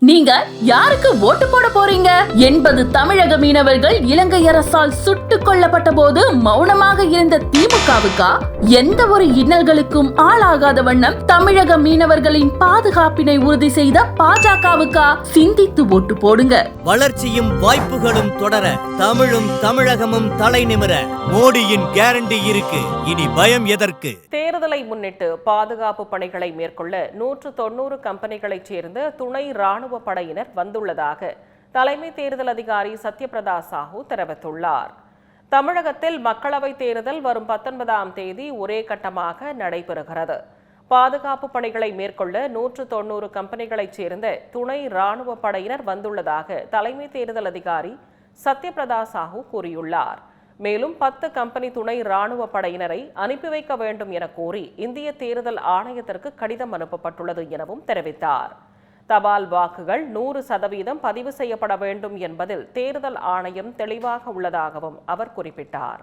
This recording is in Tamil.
நீங்க யாருக்கு ஓட்டு போட போறீங்க? எண்பது தமிழக மீனவர்கள் இலங்கை அரசால் சுட்டுக் கொல்லப்பட்ட போது மௌனமாக இருந்த திமுகவுக்கா? எந்த ஒரு இன்னல்களுக்கும் ஆளாகாத வண்ணம் தமிழக மீனவர்களின் பாதுகாப்பினை உறுதி செய்த பாஜகவுக்கா? சிந்தித்து ஓட்டு போடுங்க. வளர்ச்சியும் வாய்ப்புகளும் தொடர தமிழும் தமிழகமும் தலை நிமிர மோடியின் கேரண்டி இருக்கு. இனி பயம் எதற்கு? தேர்தலை முன்னிட்டு பாதுகாப்பு பணிகளை மேற்கொள்ள நூற்று தொன்னூறு கம்பெனிகளைச் சேர்ந்த துணை ராணுவ படையினர் வந்துள்ளதாக தலைமை தேர்தல் அதிகாரி சத்யபிரதா சாஹூ தெரிவித்துள்ளார். தமிழகத்தில் மக்களவைத் தேர்தல் வரும் பத்தொன்பதாம் தேதி ஒரே கட்டமாக நடைபெறுகிறது. பாதுகாப்பு பணிகளை மேற்கொள்ள நூற்று தொன்னூறு கம்பெனிகளைச் சேர்ந்த துணை ராணுவ படையினர் வந்துள்ளதாக தலைமை தேர்தல் அதிகாரி சத்யபிரதா சாஹூ கூறியுள்ளார். மேலும் பத்து கம்பெனி துணை ராணுவ படையினரை அனுப்பி வைக்க வேண்டும் என கோரி இந்திய தேர்தல் ஆணையத்திற்கு கடிதம் அனுப்பப்பட்டுள்ளது எனவும் தெரிவித்தார். தபால் வாக்குகள் நூறு சதவீதம் பதிவு செய்யப்பட வேண்டும் என்பதில் தேர்தல் ஆணையம் தெளிவாக உள்ளதாகவும் அவர் குறிப்பிட்டார்.